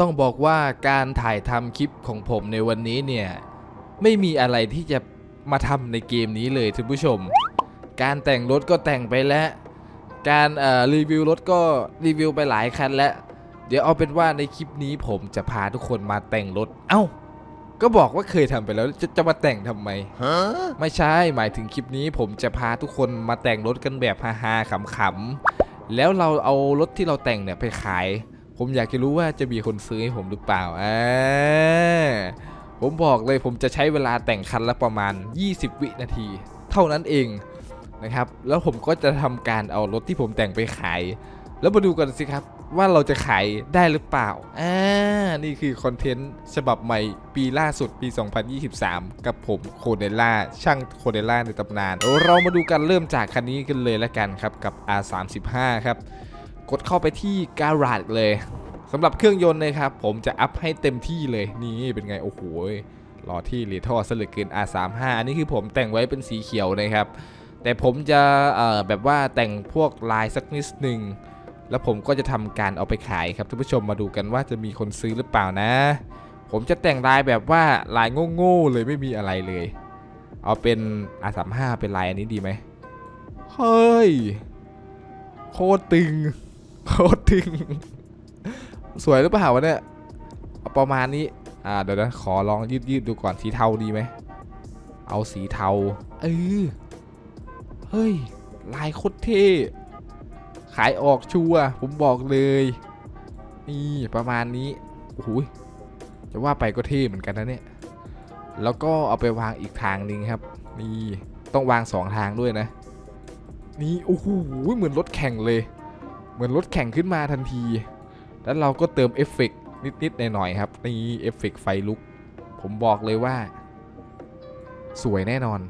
ต้องบอกว่าการถ่ายทำคลิปของผมในวันนี้เนี่ย ไม่มีอะไรที่จะมาทำในเกมนี้เลยท่านผู้ชม การแต่งรถก็แต่งไปแล้ว การเอ่อรีวิวรถก็รีวิวไปหลายคันแล้ว เดี๋ยวเอาเป็นว่าในคลิปนี้ผมจะพาทุกคนมาแต่งรถ เอ้า ก็บอกว่าเคยทำไปแล้วจะจะมาแต่งทำไม ไม่ใช่ หมายถึงคลิปนี้ผมจะพาทุกคนมาแต่งรถกันแบบฮาๆขำๆ แล้วเราเอารถที่เราแต่งเนี่ยไปขาย ผมอยากจะรู้ว่าจะมีคนซื้อให้ผมหรือเปล่าอ่าผมบอกเลยผมจะใช้เวลาแต่งคันละประมาณ 20 วินาที เท่านั้นเองนะครับ แล้วผมก็จะทำการเอารถที่ผมแต่งไปขาย แล้วมาดูกันสิครับว่าเราจะขายได้หรือเปล่า อ่า นี่คือคอนเทนต์ฉบับใหม่ปีล่าสุดปี 2023 กับผมโคเดล่าช่างโคเดล่าในตำนาน เรามาดูกันเริ่มจากคันนี้กันเลยละกันครับกับ R35 ครับ กดเข้าไปที่การาดเลยสำหรับเครื่องยนต์นะครับ ผมจะอัพให้เต็มที่เลยนี่เป็นไง โอ้โหรอที่เรีทอสลึกเกิน R35 อันนี้คือผมแต่งไว้เป็นสีเขียวนะครับ แต่ผมจะแบบว่าแต่งพวกลายสักนิดหนึ่งแล้วผมก็จะทำการเอาไปขายครับท่านผู้ชมมาดูกันว่าจะมีคนซื้อหรือเปล่านะ ผมจะแต่งลายแบบว่าลายโง่ๆเลยไม่มีอะไรเลย เอาเป็น R35 เป็นลายอันนี้ดีไหมเฮ้ย โคตรตึง โคตรตึง สวยหรือเปล่าวะเนี่ยเอาประมาณนี้ อ่าเดี๋ยวนะ ขอลองยืดยืดๆดูก่อนสีเทาดีไหม เอาสีเทา เออ เฮ้ย ลายโคตรเท่ ขายออกชัวร์ผมบอกเลย นี่ประมาณนี้โอ้โหยจะว่าไปก็เท่เหมือนกันนะเนี่ย แล้วก็เอาไปวางอีกทางหนึ่งครับ นี่ ต้องวางสองทางด้วยนะ นี่ โอ้โห เหมือนรถแข่งเลย เหมือนรถแข่งขึ้นมาทันที แล้วเราก็เติมเอฟเฟกต์นิดๆหน่อยๆครับนี่เอฟเฟกต์ไฟลุก ผมบอกเลยว่า สวยแน่นอน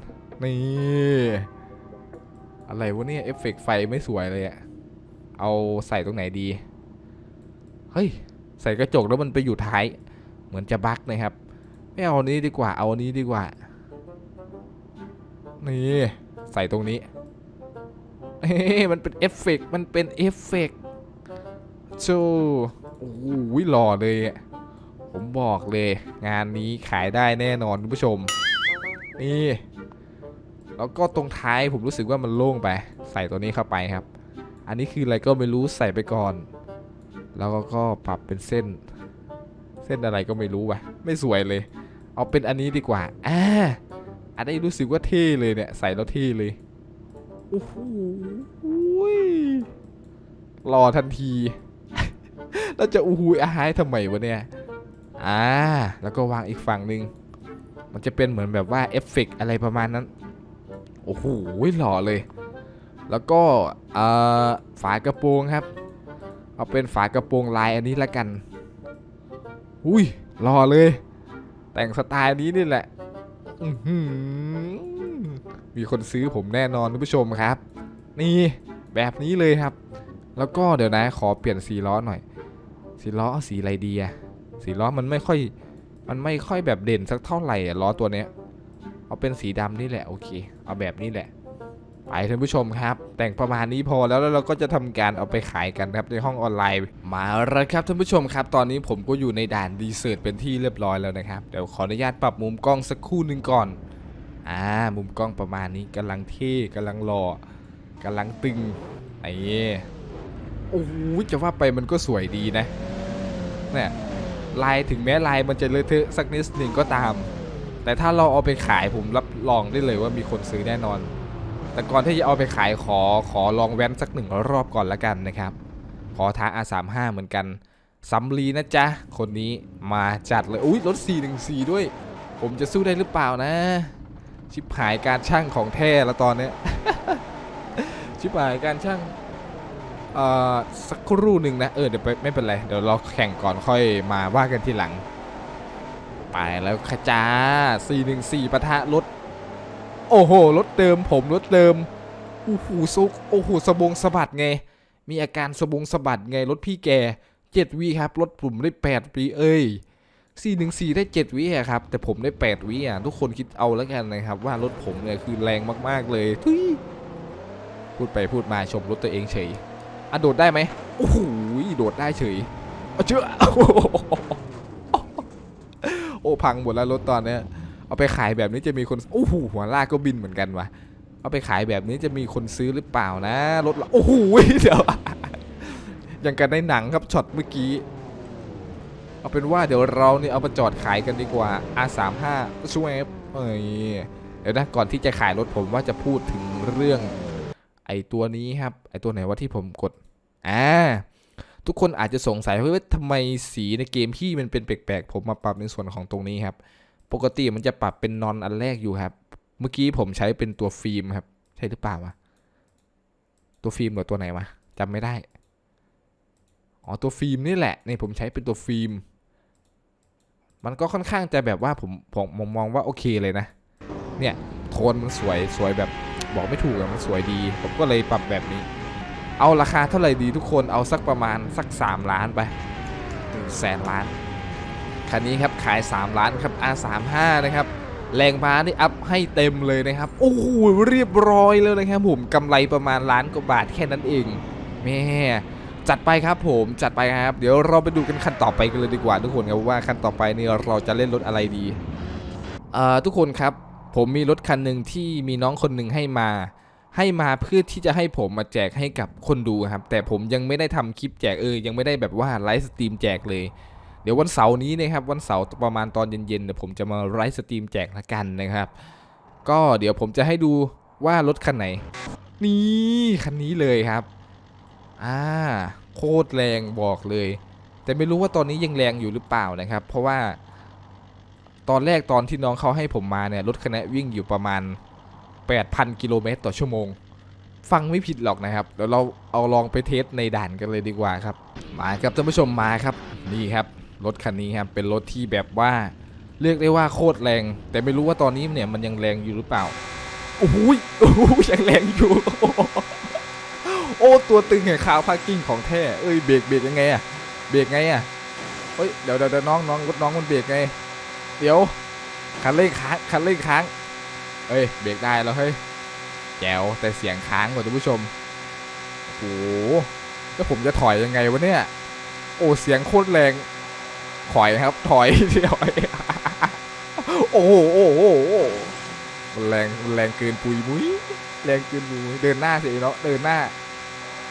นี่ อะไรวะเนี่ยเอฟเฟกต์ไฟไม่สวยเลยอะเอาใส่ตรงไหนดี เฮ้ย ใส่กระจกแล้วมันไปอยู่ท้าย เหมือนจะบั๊กนะครับ ไม่เอาอันนี้ดีกว่า เอาอันนี้ดีกว่า นี่ ใส่ตรงนี้ เฮ้มันเป็นเอฟเฟกต์มันเป็นเอฟเฟกต์โชโอ้โหล่อเลยอะผมบอกเลย งานนี้ขายได้แน่นอนคุณผู้ชม นี่ แล้วก็ตรงท้ายผมรู้สึกว่ามันโล่งไป ใส่ตัวนี้เข้าไปครับ อันนี้คืออะไรก็ไม่รู้ใส่ไปก่อน แล้วก็ก็ปรับเป็นเส้น เส้นอะไรก็ไม่รู้ว่ะ ไม่สวยเลย เอาเป็นอันนี้ดีกว่าอ่าอันนี้รู้สึกว่าเท่เลยเนี่ย ใส่แล้วเท่เลย โอ้โหรอทันที แล้วจะอู้หูอาหายทำไมวะเนี่ย อ่า แล้วก็วางอีกฝั่งหนึ่ง มันจะเป็นเหมือนแบบว่าเอฟเฟกอะไรประมาณนั้น โอ้โหหล่อเลย แล้วก็เอ่อฝากระโปรงครับ เอาเป็นฝากระโปรงลายอันนี้ละกัน อุ้ยรอเลย แต่งสไตล์นี้นี่แหละ อื้อหือ มีคนซื้อผมแน่นอนท่านผู้ชมครับ นี่แบบนี้เลยครับ แล้วก็เดี๋ยวนะขอเปลี่ยนสีล้อหน่อย สีล้อสีอะไรดีอะสีล้อมันไม่ค่อยมันไม่ค่อยแบบเด่นสักเท่าไหร่ล้อตัวเนี้ยเอาเป็นสีดำนี่แหละโอเค เอาแบบนี้แหละไปท่านผู้ชมครับ แต่งประมาณนี้พอแล้วแล้วเราก็จะทำการเอาไปขายกันครับในห้องออนไลน์มาแล้วครับท่านผู้ชมครับ ตอนนี้ผมก็อยู่ในด่านดีเซอร์เป็นที่เรียบร้อยแล้วนะครับเดี๋ยวขออนุญาตปรับมุมกล้องสักครู่หนึ่งก่อน อ่ามุมกล้องประมาณนี้กำลังเท่กำลังหล่อกำลังตึงไอ้โอ้โหจะว่าไปมันก็สวยดีนะเนี่ยลายถึงแม้ลายมันจะเลอะเทอะสักนิดหนึ่งก็ตาม แต่ถ้าเราเอาไปขายผมรับรองได้เลยว่ามีคนซื้อแน่นอน แต่ก่อนที่จะเอาไปขายขอขอลองแว้นสักหนึ่งรอบก่อนละกันนะครับ ขอท้า R35 เหมือนกันสำลีนะจ๊ะ คนนี้มาจัดเลย อุ้ยรถ414ด้วย ผมจะสู้ได้หรือเปล่านะ ชิบหายการช่างของแท้แล้วตอนเนี้ย ชิบหายการช่างเอ่อสักครู่หนึ่งนะ เออเดี๋ยวไปไม่เป็นไร เดี๋ยวเราแข่งก่อนค่อยมาว่ากันทีหลัง ไปแล้วค่ะจ้า 414ปะทะรถ โอ้โห รถเติมผมรถเติม โอ้โหซุก โอ้โหสบงสะบัดไง มีอาการสบงสะบัดไงรถพี่แกเจ็ดวิครับ รถผมได้แปดวิเอ้ย สี่หนึ่งสี่ได้เจ็ดวิอะครับ แต่ผมได้แปดวิอะทุกคนคิดเอาแล้วกันนะครับ ว่ารถผมเนี่ยคือแรงมากๆเลยทุยพูดไปพูดมาชมรถตัวเองเฉยอะโดดได้ไหมโอ้โหโดดได้เฉยเอาเชื่อโอ้พังหมดแล้วรถตอนเนี้ยเอาไปขายแบบนี้จะมีคนโอ้โหหัวลากก็บินเหมือนกันวะเอาไปขายแบบนี้จะมีคนซื้อหรือเปล่านะรถโอ้โหเดี๋ยวอย่างกันในหนังครับช็อตเมื่อกี้ เอาเป็นว่าเดี๋ยวเราเนี่ยเอามาจอดขายกันดีกว่า R35 ช่วยเอ้ยเดี๋ยวนะก่อนที่จะขายรถผมว่าจะพูดถึงเรื่อง ไอตัวนี้ครับ ไอตัวไหนว่าที่ผมกดอ่าทุกคนอาจจะสงสัยว่าทำไมสีในเกมพี่มันเป็นแปลกๆผมมาปรับในส่วนของตรงนี้ครับ ปกติมันจะปรับเป็นนอนอันแรกอยู่ครับ เมื่อกี้ผมใช้เป็นตัวฟิล์มครับ ใช่หรือเปล่าวะตัวฟิล์มหรือตัวไหนวะจำไม่ได้ อ๋อตัวฟิล์มนี่แหละนี่ผมใช้เป็นตัวฟิล์ม มันก็ค่อนข้างจะแบบว่าผมผมผมมองว่าโอเคเลยนะ เนี่ยโทนมันสวยสวยแบบบอกไม่ถูกอะมันสวยดี ผมก็เลยปรับแบบนี้ เอาราคาเท่าไหร่ดีทุกคนเอาสักประมาณสัก 3 ล้านไปหนึ่งแสนล้าน คันนี้ครับขาย 3 ล้านครับ R35 นะครับแรงม้านี่อัพให้เต็มเลยนะครับ โอ้โหเรียบร้อยแล้วนะครับผมกำไรประมาณล้านกว่าบาทแค่นั้นเองแม่ จัดไปครับผมจัดไปครับ เดี๋ยวเราไปดูกันคันต่อไปกันเลยดีกว่าทุกคนครับว่าคันต่อไปนี่เราจะเล่นรถอะไรดีเอ่อทุกคนครับ ผมมีรถคันหนึ่งที่มีน้องคนหนึ่งให้มา ให้มาเพื่อที่จะให้ผมมาแจกให้กับคนดูครับ แต่ผมยังไม่ได้ทำคลิปแจกเออยังไม่ได้แบบว่าไลฟ์สตรีมแจกเลยเดี๋ยววันเสาร์นี้นะครับวันเสาร์ประมาณตอนเย็นๆเดี๋ยวผมจะมาไลฟ์สตรีมแจกละกันนะครับ ก็เดี๋ยวผมจะให้ดูว่ารถคันไหน นี่คันนี้เลยครับ อ่าโคตรแรงบอกเลย แต่ไม่รู้ว่าตอนนี้ยังแรงอยู่หรือเปล่านะครับ เพราะว่า ตอนแรกตอนที่น้องเขาให้ผมมาเนี่ยรถคันนี้วิ่งอยู่ประมาณ 8,000 กิโลเมตรต่อชั่วโมง ฟังไม่ผิดหรอกนะครับเดี๋ยวเราเอาลองไปเทสในด่านกันเลยดีกว่าครับ มาครับท่านผู้ชมมาครับนี่ครับรถคันนี้ครับเป็นรถที่แบบว่าเรียกได้ว่าโคตรแรง แต่ไม่รู้ว่าตอนนี้เนี่ยมันยังแรงอยู่หรือเปล่าโอ้ยโอ้โหยังแรงอยู่ โอ้ตัวตึงแห่งคาวพาร์กิ้งของแท้เอ้ยเบรกเบรกยังไงอะเบรกไงอะเฮ้ยเดี๋ยวเดี๋ยวน้องน้องรถน้องมันเบรกไง เดี๋ยวคันเร่งค้างคันเร่งค้างเฮ้ยเบรกได้แล้วเฮ้ยแจ๋วแต่เสียงค้างกว่าท่านผู้ชมโอ้โหแล้วผมจะถอยยังไงวะเนี่ยโอ้เสียงโคตรแรงถอยครับถอยถอยโอ้โหโอ้โหโอ้โหมันแรงมันแรงเกินปุยมุ้ยแรงเกินปุยเดินหน้าสิเนาะเดินหน้า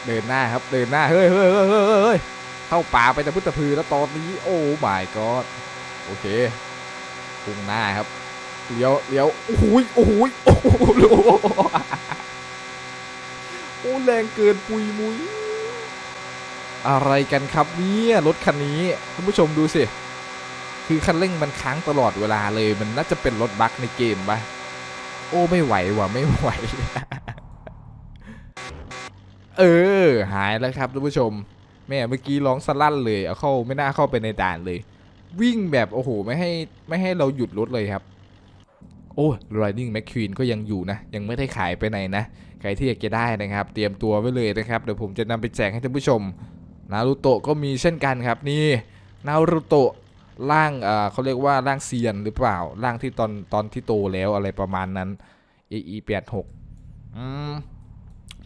เดินหน้าครับเดินหน้าเฮ้ยเฮ้ยเฮ้ยเฮ้ยเฮ้ยเฮ้ยเข้าป่าไปแตะพุตะพือแล้วตอนนี้โอ้ my god โอเคพุ่งหน้าครับเลี้ยวเลี้ยวโอ้โหยโอ้โหยโอ้โหโอ้แรงเกินปุยมุยอะไรกันครับเนี่ยรถคันนี้ท่านผู้ชมดูสิคือคันเร่งมันค้างตลอดเวลาเลย มันน่าจะเป็นรถบั๊กในเกมปะโอ้ไม่ไหวว่ะไม่ไหว เออ หายแล้วครับท่านผู้ชม แม่เมื่อกี้ร้องสลั่นเลยเอาเข้าไม่น่าเข้าไปในด่านเลย วิ่งแบบโอ้โหไม่ให้ไม่ให้เราหยุดรถเลยครับ โอ้ Riding McQueen ก็ยังอยู่นะ ยังไม่ได้ขายไปไหนนะ ใครที่อยากจะได้นะครับ เตรียมตัวไว้เลยนะครับ เดี๋ยวผมจะนำไปแจกให้ท่านผู้ชมนารูโตะก็มีเช่นกันครับนี่นารูโตะร่างเอ่อเขาเรียกว่าร่างเซียนหรือเปล่าร่างที่ตอนตอนที่โตแล้วอะไรประมาณนั้น AE 8 6 อืม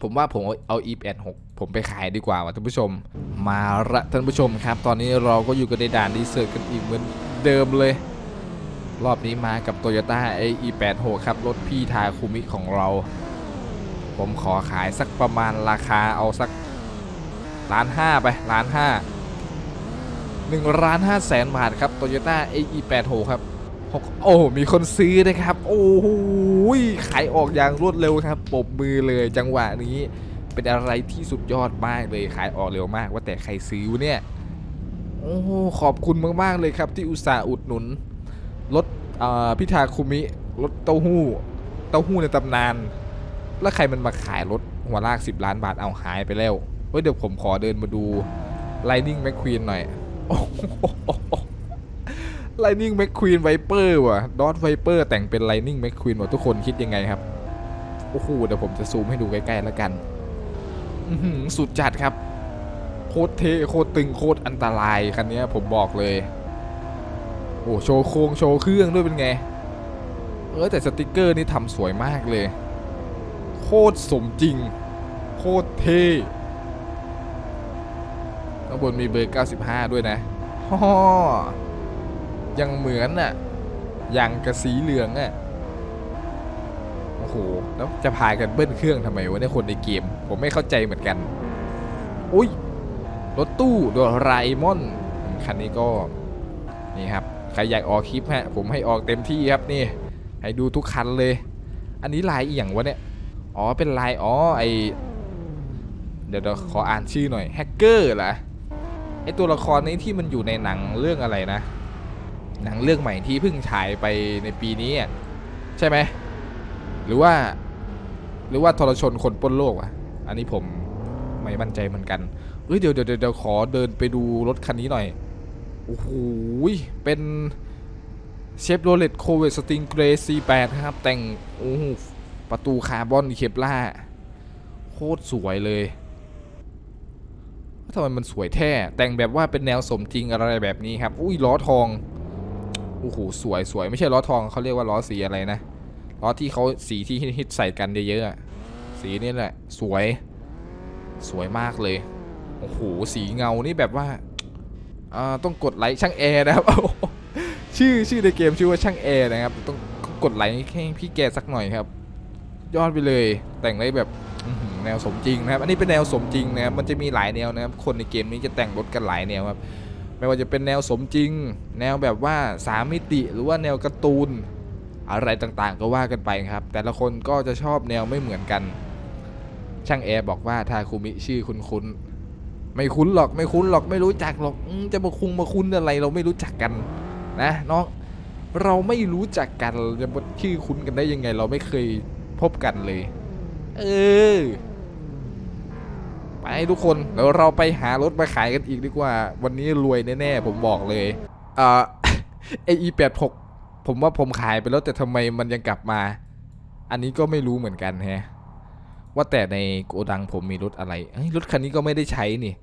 ผมว่าผมเอาเอา e 8 6ผมไปขายดีกว่าว่ะท่านผู้ชม มาละท่านผู้ชมครับ ตอนนี้เราก็อยู่กันในด่านรีเสิร์กันอีกเหมือนเดิมเลย รอบนี้มากับ Toyota AE 8 6ครับ รถพี่ทาคุมิของเรา ผมขอขายสักประมาณราคาเอาสักล้านห้าไปล้านห้าหนึ่งล้านห้าแสนบาทครับ Toyota AE 8 6ครับ โอ้มีคนซื้อนะครับ โอ้โหขายออกอย่างรวดเร็วครับปบมือเลยจังหวะนี้ เป็นอะไรที่สุดยอดมากเลยขายออกเร็วมาก ว่าแต่ใครซื้อเนี่ยโอ้ขอบคุณมากๆเลยครับ ที่อุตส่าห์อุดหนุนรถพิธาคุมิรถเต้าหู้ เต้าหู้ในตำนาน แล้วใครมันมาขายรถหัวลาก 10 ล้านบาทเอาหายไปแล้วเฮ้ยเดี๋ยวผมขอเดินมาดู Lightning McQueen หน่อยโอ้ โห Lightning McQueen Viper ว่ะ Dot Viper แต่งเป็น Lightning McQueen ว่ะทุกคนคิดยังไงครับ โอ้โหเดี๋ยวผมจะซูมให้ดูใกล้ๆแล้วกันสุดจัดครับ โคตรเท่โคตรตึงโคตรอันตรายคันนี้ผมบอกเลย โอ้โชว์โครงโชว์เครื่องด้วยเป็นไง เออแต่สติกเกอร์นี่ทำสวยมากเลย โคตรสมจริง โคตรเท่ข้างบนมีเบอร์ 95 ด้วยนะฮ่อ ยังเหมือนน่ะยังกระสีเหลืองอะโอ้โหแล้วจะพายกันเบิ้ลเครื่องทำไมวะเนี่ยคนในเกม ผมไม่เข้าใจเหมือนกัน อุ้ยรถตู้โดราเอมอนคันนี้ก็นี่ครับใครอยากออกคลิปฮะผมให้ออกเต็มที่ครับนี่ ให้ดูทุกคันเลย อันนี้ลายอีหยังวะเนี่ยอ๋อเป็นลายอ๋อไอเดี๋ยวเราขออ่านชื่อหน่อยแฮกเกอร์เหรอไอตัวละครนี้ที่มันอยู่ในหนังเรื่องอะไรนะ หนังเรื่องใหม่ที่เพิ่งฉายไปในปีนี้อะใช่ไหมหรือว่า หรือว่าทรชนคนปล้นโลกอะอันนี้ผมไม่มั่นใจเหมือนกันเอ้ยเดี๋ยวเดี๋ยวเดี๋ยวขอเดินไปดูรถคันนี้หน่อยโอ้โหเป็นเชฟโรเลตโคเวสติงเกรซีแปดครับ แต่งโอ้ประตูคาร์บอนเคปล่าโคตรสวยเลยทำไมมันสวยแท้ แต่งแบบว่าเป็นแนวสมจริงอะไรแบบนี้ครับ อุ้ยล้อทอง โอ้โหสวยสวยไม่ใช่ล้อทองเขาเรียกว่าล้อสีอะไรนะล้อที่เขาสีที่ฮิตใส่กันเยอะๆสีนี่แหละ สวย สวยมากเลยโอ้โหสีเงานี่แบบว่าอ่าต้องกดไลค์ช่างแอร์นะครับชื่อชื่อในเกมชื่อว่าช่างแอร์นะครับ ต้องกดไลค์ให้พี่แกสักหน่อยครับ ยอดไปเลยแต่งได้แบบแนวสมจริงนะครับ อันนี้เป็นแนวสมจริงนะครับมันจะมีหลายแนวนะครับ คนในเกมนี้จะแต่งรถกันหลายแนวครับ ไม่ว่าจะเป็นแนวสมจริง แนวแบบว่าสามมิติหรือว่าแนวการ์ตูน อะไรต่างๆ ก็ว่ากันไปครับ แต่ละคนก็จะชอบแนวไม่เหมือนกัน ช่างแอร์บอกว่าทาคุมิชื่อคุ้นๆไม่คุ้นหรอกไม่คุ้นหรอกไม่รู้จักหรอกจะมาคุงมาคุ้นอะไรเราไม่รู้จักกันนะน้องเราไม่รู้จักกันจะมาชื่อคุ้นกันได้ยังไง เราไม่เคยพบกันเลย เออ ไปทุกคนเดี๋ยวเราไปหารถมาขายกันอีกดีกว่า วันนี้รวยแน่ๆผมบอกเลยเอ่อ AE 8 6ผมว่าผมขายไปแล้วแต่ทำไมมันยังกลับมา อันนี้ก็ไม่รู้เหมือนกันแฮะว่าแต่ในโกดังผมมีรถอะไรเอ้ยรถคันนี้ก็ไม่ได้ใช้นี่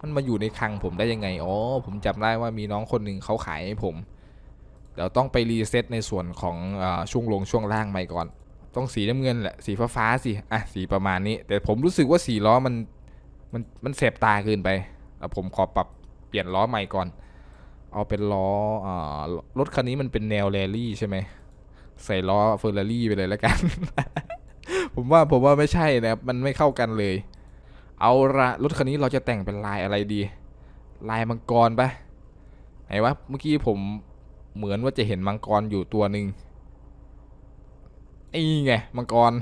มันมาอยู่ในคลังผมได้ยังไงอ๋อผมจำได้ว่ามีน้องคนหนึ่งเขาขายให้ผมเดี๋ยวต้องไปรีเซ็ตในส่วนของอช่วงลงช่วงล่างใหม่ก่อน ต้องสีน้ำเงินแหละสีฟ้าๆสิอะสีประมาณนี้ แต่ผมรู้สึกว่าสีล้อมัน มันมันเสบตาเกินไปผมขอปรับเปลี่ยนล้อใหม่ก่อน เอาเป็นล้ออรถคันนี้มันเป็นแนวแรลลี่ใช่ไหมใส่ล้อเฟอร์รารี่ไปเลยแล้วกัน ผมว่าผมว่าไม่ใช่นะครับมันไม่เข้ากันเลย เอาละรถคันนี้เราจะแต่งเป็นลายอะไรดี ลายมังกรปะไหนวะเมื่อกี้ผมเหมือนว่าจะเห็นมังกรอยู่ตัวหนึ่งไอ้ไงมังกร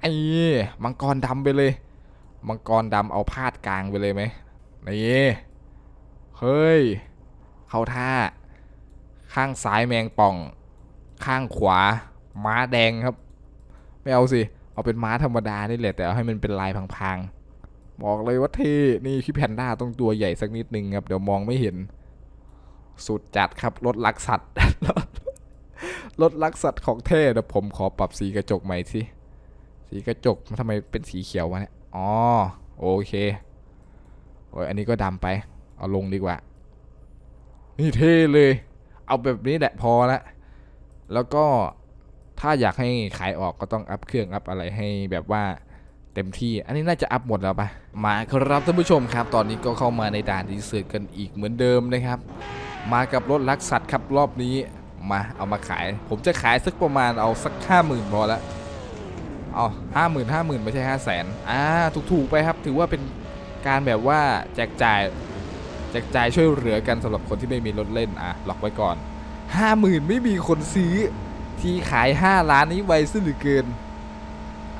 ไอ้มังกรดำไปเลย มังกรดำเอาพาดกลางไปเลยไหมนี่เฮ้ย เข้าท่า ข้างซ้ายแมงป่อง ข้างขวา ม้าแดงครับ ไม่เอาสิ เอาเป็นม้าธรรมดานี่แหละแต่เอาให้มันเป็นลายพังๆ บอกเลยว่าเท่นี่พี่แพนด้าต้องตัวใหญ่สักนิดนึงครับ เดี๋ยวมองไม่เห็น สุดจัดครับรถลักสัตว์รถลักสัตว์ของเท่เดี๋ยวผมขอปรับสีกระจกใหม่สิ สีกระจกมันทำไมเป็นสีเขียววะเนี่ย อ๋อโอเคโอ้ยอันนี้ก็ดำไป เอาลงดีกว่า นี่เท่เลย เอาแบบนี้แหละพอละ แล้วก็ถ้าอยากให้ขายออกก็ต้องอัพเครื่องอัพอะไรให้แบบว่าเต็มที่ อันนี้น่าจะอัพหมดแล้วปะมาครับท่านผู้ชมครับ ตอนนี้ก็เข้ามาในด่านดีเซอร์กันอีกเหมือนเดิมนะครับ มากับรถลักสัตว์ครับรอบนี้ มาเอามาขาย ผมจะขายสักประมาณเอาสักห้าหมื่นพอละ เอาห้าหมื่นห้าหมื่นไม่ใช่ห้าแสนอ่าถูกๆไปครับ ถือว่าเป็นการแบบว่าแจกจ่ายแจกจ่ายช่วยเหลือกันสำหรับคนที่ไม่มีรถเล่นอะล็อกไว้ก่อนห้าหมื่นไม่มีคนซื้อ ที่ขาย5ล้านนี้ไวซะเหลือเกิน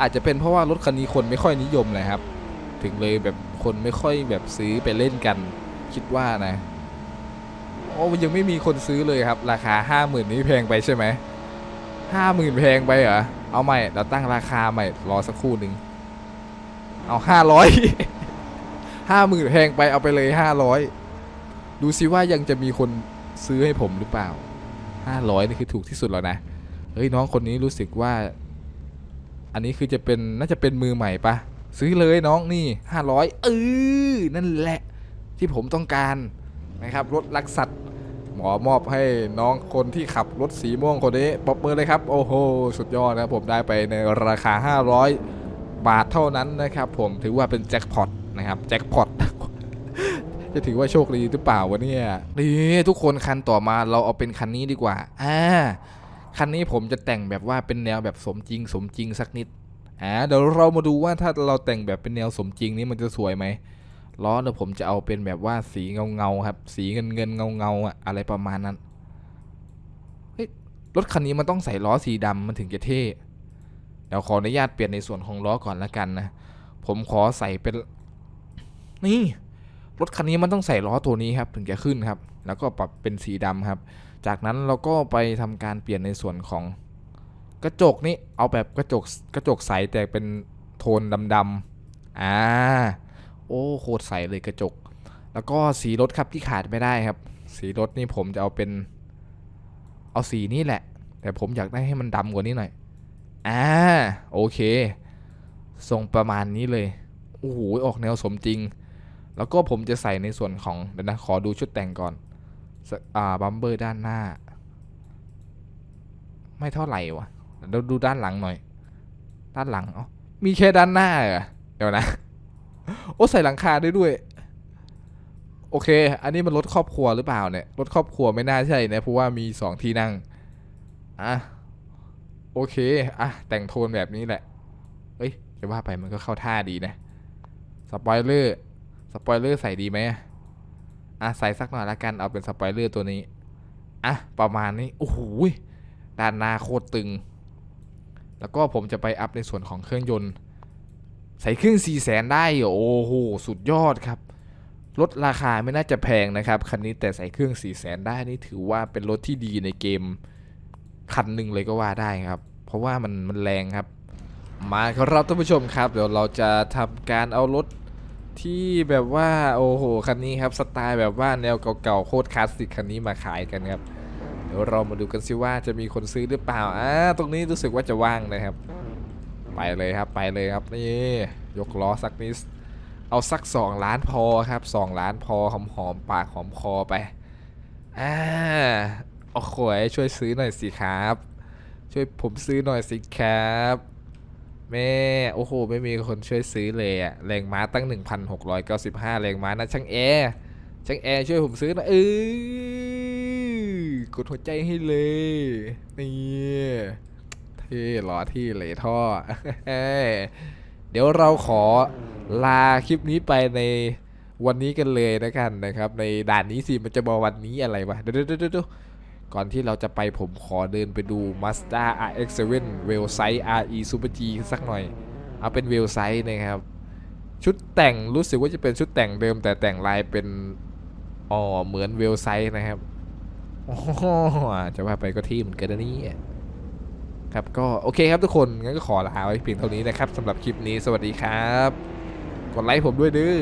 อาจจะเป็นเพราะว่ารถคันนี้คนไม่ค่อยนิยมเลยครับ ถึงเลยแบบคนไม่ค่อยแบบซื้อไปเล่นกัน คิดว่านะโอ้ยังไม่มีคนซื้อเลยครับ ราคา5 0,000นี้แพงไปใช่ไหมห้าหมื่นแพงไปเหรอ เอาใหม่เราตั้งราคาใหม่รอสักครู่หนึ่งเอาห้าร้อยห้าหมื่นแพงไปเอาไปเลยห้าร้อยดูซิว่ายังจะมีคนซื้อให้ผมหรือเปล่าห้าร้อยนี่คือถูกที่สุดแล้วนะเฮ้ยน้องคนนี้รู้สึกว่า อันนี้คือจะเป็นน่าจะเป็นมือใหม่ปะซื้อเลยน้องนี่ห้าร้อยเออนั่นแหละที่ผมต้องการนะครับรถลักสัตว์ หมอมอบให้น้องคนที่ขับรถสีม่วงคนนี้ปรบมือเลยครับ โอ้โห สุดยอดนะครับผมได้ไปในราคา 500 บาทเท่านั้นนะครับผมถือว่าเป็นแจ็คพอตนะครับแจ็คพอตจะถือว่าโชคดีหรือเปล่าวะเนี่ยนี่ทุกคนคันต่อมาเราเอาเป็นคันนี้ดีกว่าอ่าคันนี้ผมจะแต่งแบบว่าเป็นแนวแบบสมจริง สมจริงสักนิดอ่าเดี๋ยวเรามาดูว่าถ้าเราแต่งแบบเป็นแนวสมจริงนี่มันจะสวยไหม ล้อเนี่ยผมจะเอาเป็นแบบว่าสีเงาเงาครับ สีเงินเงินเงาเงาอะอะไรประมาณนั้นเฮ้ยรถคันนี้มันต้องใส่ล้อสีดำมันถึงจะเท่เดี๋ยวขออนุญาตเปลี่ยนในส่วนของล้อก่อนละกันนะผมขอใส่เป็นนี่รถคันนี้มันต้องใส่ล้อตัวนี้ครับถึงจะขึ้นครับ แล้วก็ปรับเป็นสีดำครับ จากนั้นเราก็ไปทำการเปลี่ยนในส่วนของกระจกนี่เอาแบบกระจกกระจกใสแต่เป็นโทนดำๆอ่า โอ้โคตรใสเลยกระจก แล้วก็สีรถครับที่ขาดไม่ได้ครับ สีรถนี่ผมจะเอาเป็น เอาสีนี้แหละ แต่ผมอยากได้ให้มันดำกว่านี้หน่อยอ่าโอเคทรงประมาณนี้เลยโอ้โหออกแนวสมจริง แล้วก็ผมจะใส่ในส่วนของเดี๋ยวนะขอดูชุดแต่งก่อนสอ่าบัมเบอร์ด้านหน้า ไม่เท่าไหร่วะเดี๋ยวดูด้านหลังหน่อย ด้านหลังอ๋อมีแค่ด้านหน้าเหรอเดี๋ยวนะ โอ้ใส่หลังคาได้ด้วย โอเค อันนี้มันรถครอบครัวหรือเปล่าเนี่ย รถครอบครัวไม่น่าใช่นะ เพราะว่ามีสองที่นั่ง อะ โอเค อะ แต่งโทนแบบนี้แหละ เอ้ย จะว่าไปมันก็เข้าท่าดีนะ สปอยเลอร์ สปอยเลอร์ใส่ดีไหมอะ ใส่สักหน่อยละกัน เอาเป็นสปอยเลอร์ตัวนี้ อะ ประมาณนี้ โอ้โหด้านหน้าโคตรตึง แล้วก็ผมจะไปอัพในส่วนของเครื่องยนต์ ใส่เครื่อง 4 0 0แสนได้เหรอโอ้โห สุดยอดครับ รถราคาไม่น่าจะแพงนะครับ คันนี้แต่ใส่เครื่อง 4 0 0แสนได้นี่ถือว่าเป็นรถที่ดีในเกม คันหนึ่งเลยก็ว่าได้ครับ เพราะว่ามันมันแรงครับ มาครับท่านผู้ชมครับ เดี๋ยวเราจะทำการเอารถที่แบบว่าโอ้โหคันนี้ครับสไตล์แบบว่าแนวเก่าๆโคตรคลาสสิกคันนี้มาขายกันครับเดี๋ยวเรามาดูกันซิว่าจะมีคนซื้อหรือเปล่าอ่าตรงนี้รู้สึกว่าจะว่างนะครับ ไปเลยครับไปเลยครับนี่ยกล้อสักนิดเอาสัก 2 ล้านพอครับ2ล้านพอหอมหอมๆปากหอมคอไปอ่าโอ้โหช่วยซื้อหน่อยสิครับ ช่วยผมซื้อหน่อยสิครับแม่โอ้โหไม่มีคนช่วยซื้อเลยอะแรงม้าตั้ง 1,695แรงม้านะช่างแอร์ช่างแอร์ช่วยผมซื้อนะเออกดหัวใจให้เลยนี่ ที่หล่อที่เหลท่อ เดี๋ยวเราขอลาคลิปนี้ไปในวันนี้กันเลยนะกันนะครับ ในด่านนี้สิมันจะบอกวันนี้อะไรวะเดี๋ยวเดี๋ยวเดี๋ยวเดี๋ยวก่อนที่เราจะไปผมขอเดินไปดู Mazda RX-7 w e l s i z e RE Super G สักหน่อย เอาเป็น w e l s i z e นะครับ ชุดแต่งรู้สึกว่าจะเป็นชุดแต่งเดิม แต่แต่งลายเป็นอ๋อเหมือน w e l s i z e นะครับจะว่าไปก็ที่เหมือนกันนี่ ครับก็โอเคครับทุกคนงั้นก็ขอลาไว้เพียงเท่านี้นะครับสำหรับคลิปนี้สวัสดีครับ กดไลค์ผมด้วยดื้อ